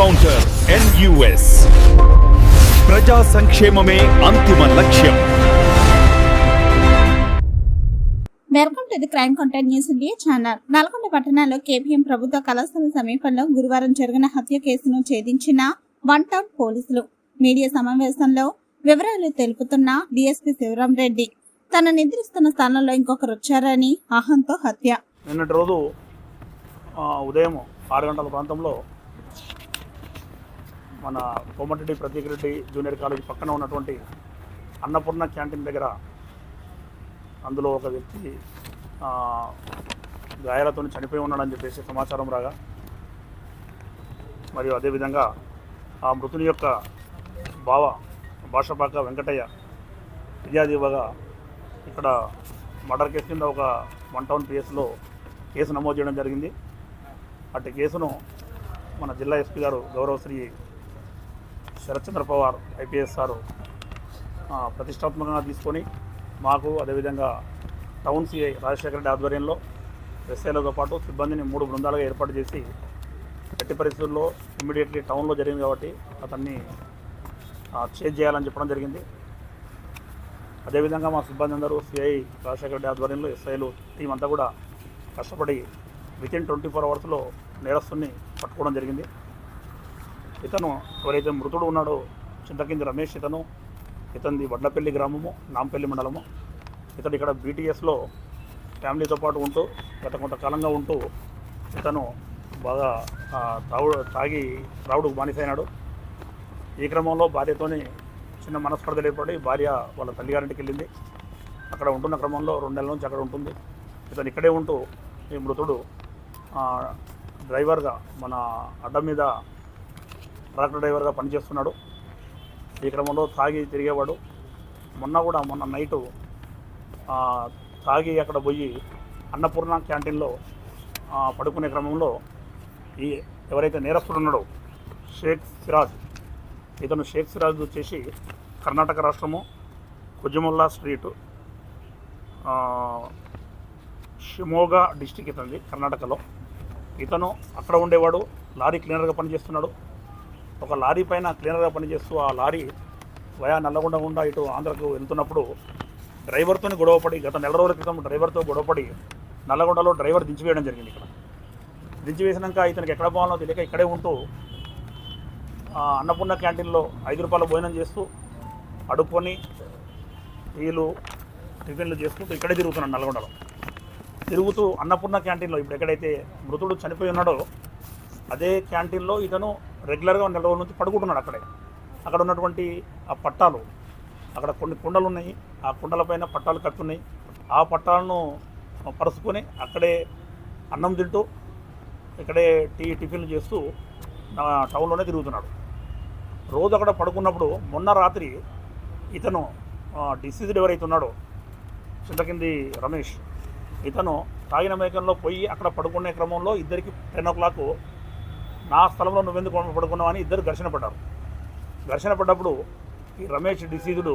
Encounter NUS ప్రజా సంక్షేమమే అంతిమ లక్ష్యం. Welcome to the crime content news India channel. Nalgonda పట్టణంలో కేపీఎం ప్రభుత్వ కళాశాల సమీపంలో గురువారం జరిగిన హత్య కేసును ఛేదించిన వన్ టౌన్ పోలీసులు. మీడియా సమావేశంలో వివరాలు తెలుపుతున్న డీఎస్పీ శివరాం రెడ్డి. తన నిద్రిస్తున్న స్థానంలో ఇంకొకరు వచ్చారని అహంతో హత్య. నిన్నటి రోజు ఉదయం ఆరు గంటల ప్రాంతంలో మన కోమటిరెడ్డి ప్రతీక్ రెడ్డి జూనియర్ కాలేజ్ పక్కన ఉన్నటువంటి అన్నపూర్ణ క్యాంటీన్ దగ్గర అందులో ఒక వ్యక్తి గాయాలతో చనిపోయి ఉన్నాడని చెప్పేసి సమాచారం రాగా మరియు అదేవిధంగా ఆ మృతుని యొక్క బావ భాషపాక వెంకటయ్య ఫిర్యాదు ఇవ్వగా ఇక్కడ మర్డర్ కేసు కింద ఒక వన్ టౌన్ పిఎస్లో కేసు నమోదు చేయడం జరిగింది. అట్టి కేసును మన జిల్లా ఎస్పీ గారు గౌరవశ్రీ శరత్చంద్ర పవార్ ఐపీఎస్ సారు ప్రతిష్టాత్మకంగా తీసుకొని మాకు అదేవిధంగా టౌన్ సిఐ రాజశేఖర రెడ్డి ఆధ్వర్యంలో ఎస్ఐలతో పాటు సిబ్బందిని మూడు బృందాలుగా ఏర్పాటు చేసి ఎట్టి పరిస్థితుల్లో ఇమ్మీడియట్లీ టౌన్లో జరిగింది కాబట్టి అతన్ని చేజ్ చేయాలని చెప్పడం జరిగింది. అదేవిధంగా మా సిబ్బంది అందరూ సిఐ రాజశేఖర రెడ్డి ఆధ్వర్యంలో ఎస్ఐలు టీం అంతా కూడా కష్టపడి విత్ ఇన్ ట్వంటీ ఫోర్ అవర్స్లో నేరస్తుని పట్టుకోవడం జరిగింది. ఇతను ఎవరైతే మృతుడు ఉన్నాడో చింతకింది రమేష్ ఇతను ఇతనిది వడ్లపల్లి గ్రామము నాంపల్లి మండలము. ఇతడు ఇక్కడ బీటీఎస్లో ఫ్యామిలీతో పాటు ఉంటూ గత కొంతకాలంగా ఉంటూ ఇతను బాగా ఆ, తాగి త్రావుడుకు బానిసైనాడు. ఈ క్రమంలో భార్యతోని చిన్న మనస్పర్ధలు ఏర్పడి భార్య వాళ్ళ తల్లిగారింటికి వెళ్ళింది. అక్కడ ఉంటున్న క్రమంలో రెండు నెలల నుంచి అక్కడ ఉంటుంది. ఇతను ఇక్కడే ఉంటూ ఈ మృతుడు డ్రైవర్గా మన అడ్డం మీద ట్రాక్టర్ డ్రైవర్గా పనిచేస్తున్నాడు. ఈ క్రమంలో తాగి తిరిగేవాడు. మొన్న కూడా మొన్న నైటు తాగి అక్కడ పోయి అన్నపూర్ణ క్యాంటీన్లో పడుకునే క్రమంలో ఈ ఎవరైతే నేరస్తుడు ఉన్నాడో షేక్ సిరాజ్ ఇతను షేక్ సిరాజ్ వచ్చేసి కర్ణాటక రాష్ట్రము కుజముల్లా స్ట్రీట్ షిమోగా డిస్టిక్ ఇతనిది కర్ణాటకలో. ఇతను అక్కడ ఉండేవాడు లారీ క్లీనర్గా పనిచేస్తున్నాడు. ఒక లారీ పైన క్లీనర్గా పనిచేస్తూ ఆ లారీ వయా నల్లగొండ గుండా ఇటు ఆంధ్రకు వెళ్తున్నప్పుడు డ్రైవర్తో గొడవపడి గత నెల రోజుల క్రితం డ్రైవర్తో గొడవపడి నల్లగొండలో డ్రైవర్ దించివేయడం జరిగింది ఇక్కడ. దించివేసినాక ఇతనికి ఎక్కడ పోవాలో తెలియక ఇక్కడే ఉంటూ అన్నపూర్ణ క్యాంటీన్లో ఐదు రూపాయల భోజనం చేస్తూ అడుక్కొని నీళ్ళు టిఫిన్లు చేసుకుంటూ ఇక్కడే తిరుగుతున్నాడు నల్గొండలో తిరుగుతూ అన్నపూర్ణ క్యాంటీన్లో ఇప్పుడు ఎక్కడైతే మృతుడు చనిపోయి ఉన్నాడో అదే క్యాంటీన్లో ఇతను రెగ్యులర్గా నెల రోజుల నుంచి పడుకుంటున్నాడు అక్కడే. అక్కడ ఉన్నటువంటి ఆ పట్టాలు అక్కడ కొన్ని కుండలు ఉన్నాయి. ఆ కుండలపైన పట్టాలు కట్టున్నాయి ఆ పట్టాలను పరుచుకొని అక్కడే అన్నం తింటూ ఇక్కడే టీ టిఫిన్లు చేస్తూ ఆ, టౌన్లోనే తిరుగుతున్నాడు. రోజు అక్కడ పడుకున్నప్పుడు మొన్న రాత్రి ఇతను డిసీజ్డ్ ఎవరైతే ఉన్నాడో చింతకింది రమేష్ ఇతను తాగిన మేకంలో పోయి అక్కడ పడుకునే క్రమంలో ఇద్దరికి టెన్ ఓ క్లాక్ నా స్థలంలో నువ్వెందుకు పడుకున్నావు అని ఇద్దరు ఘర్షణ పడ్డారు. ఘర్షణ పడ్డప్పుడు ఈ రమేష్ డిసీజుడు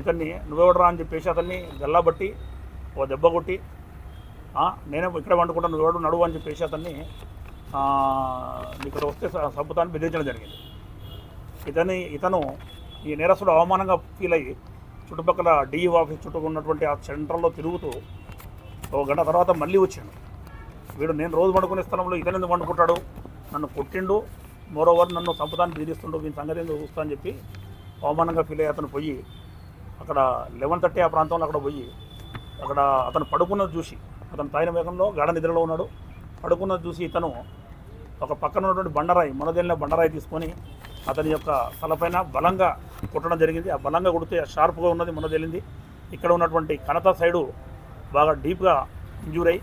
ఇతన్ని నువ్వెవడరా అని చెప్పేసి అతన్ని గల్లాబట్టి ఓ దెబ్బ కొట్టి నేనే ఇక్కడ వండుకుంటా నువ్వెవడు నడువు అని చెప్పేసి అతన్ని ఇక్కడ వస్తే సభ్యతాన్ని బెదిరించడం జరిగింది. ఇతని ఇతను ఈ నేరస్తుడు అవమానంగా ఫీల్ అయ్యి చుట్టుపక్కల డిఈ ఆఫీస్ చుట్టూ ఉన్నటువంటి ఆ సెంటర్లో తిరుగుతూ ఒక గంట తర్వాత మళ్ళీ వచ్చాడు. వీడు నేను రోజు వండుకునే స్థలంలో ఇతను ఎందుకు వండుకుంటాడు? నన్ను కొట్టిండు. మోరోవర్ నన్ను సంపదాన్ని బెదిరిస్తుండు. వీని సంగతి ఎందుకు చూస్తా అని చెప్పి అవమానంగా ఫీల్ అయ్యి అతను పోయి అక్కడ లెవెన్ థర్టీ ఆ ప్రాంతంలో అక్కడ పోయి అక్కడ అతను పడుకున్నది చూసి అతను తాగిన వేగంలో గాఢ నిద్రలో ఉన్నాడు. పడుకున్నది చూసి ఇతను ఒక పక్కన ఉన్నటువంటి బండరాయి మనదేలిన బండరాయి తీసుకొని అతని యొక్క తలపైన బలంగా కొట్టడం జరిగింది. ఆ బలంగా కొడితే షార్ప్గా ఉన్నది మనదేలింది ఇక్కడ ఉన్నటువంటి కనత సైడు బాగా డీప్గా ఇంజూర్ అయ్యి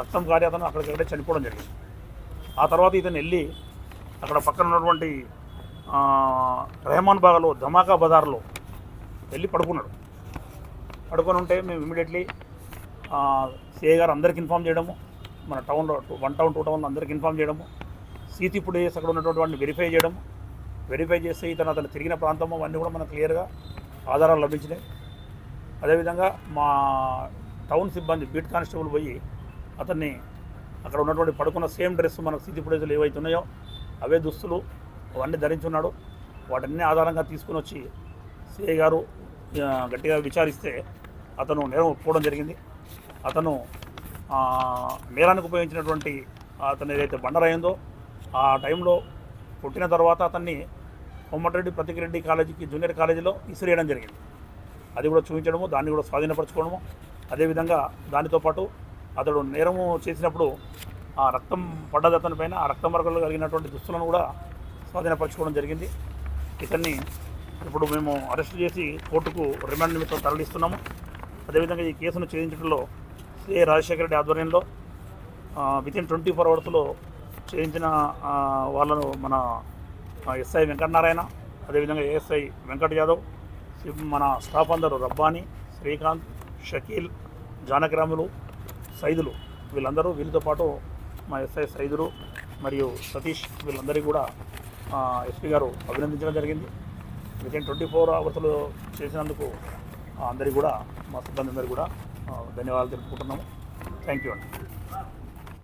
రక్తం కారి అతను అక్కడికక్కడే చనిపోవడం జరిగింది. ఆ తర్వాత ఇతను వెళ్ళి అక్కడ పక్కన ఉన్నటువంటి రెహమాన్ బాగాలో ధమాకా బజార్లో వెళ్ళి పడుకున్నాడు. పడుకొని ఉంటే మేము ఇమీడియట్లీ సిఐ గారు అందరికి ఇన్ఫామ్ చేయడము మన టౌన్లో వన్ టౌన్ టూ టౌన్లో అందరికి ఇన్ఫామ్ చేయడము సీతి చేసి అక్కడ ఉన్నటువంటి వాడిని వెరిఫై చేయడం వెరిఫై చేస్తే ఇతను అతను తిరిగిన ప్రాంతం అవన్నీ కూడా మనకు క్లియర్గా ఆధారాలు లభించినాయి. అదేవిధంగా మా టౌన్ సిబ్బంది బీట్ కానిస్టేబుల్ పోయి అతన్ని అక్కడ ఉన్నటువంటి పడుకున్న సేమ్ డ్రెస్ మనకు సిటీ ఫుటేజ్లు ఏవైతే ఉన్నాయో అవే దుస్తులు అవన్నీ ధరించున్నాడు వాటన్ని ఆధారంగా తీసుకుని వచ్చి సిఐ గారు గట్టిగా విచారిస్తే అతను నేరం ఒప్పుకోవడం జరిగింది. అతను నేరానికి ఉపయోగించినటువంటి అతను ఏదైతే బండరాయిందో ఆ టైంలో పుట్టిన తర్వాత అతన్ని కొమ్మటిరెడ్డి ప్రతికిరెడ్డి కాలేజీకి జూనియర్ కాలేజీలో ఇసిరేయడం జరిగింది. అది కూడా చూపించడము దాన్ని కూడా స్వాధీనపరచుకోవడము. అదేవిధంగా దానితో పాటు అతడు నేరము చేసినప్పుడు ఆ రక్తం పడ్డది అతని పైన ఆ రక్తం మరకలు కలిగినటువంటి దుస్తులను కూడా స్వాధీనపరచుకోవడం జరిగింది. ఇతన్ని ఇప్పుడు మేము అరెస్ట్ చేసి కోర్టుకు రిమాండ్ నిమిత్తం తరలిస్తున్నాము. అదేవిధంగా ఈ కేసును ఛేదించడంలో సిఏ రాజశేఖర రెడ్డి ఆధ్వర్యంలో విత్ ఇన్ ట్వంటీ ఫోర్ అవర్స్లో చేయించిన వాళ్ళను మన ఎస్ఐ వెంకటనారాయణ అదేవిధంగా ఏఎస్ఐ వెంకట యాదవ్ మన స్టాఫ్ అందరూ రబ్బానీ శ్రీకాంత్ షకీల్ జానకిరాములు సైదులు. వీళ్ళందరూ వీళ్ళతో పాటు మా ఎస్ఐ సైదులు మరియు సతీష్ వీళ్ళందరికీ కూడా ఎస్పీ గారు అభినందించడం జరిగింది. వికెన్ ట్వంటీ ఫోర్ అవర్స్లో చేసినందుకు అందరికీ కూడా మా సిబ్బంది అందరికీ కూడా ధన్యవాదాలు తెలుపుకుంటున్నాము. థ్యాంక్ యూ అండి.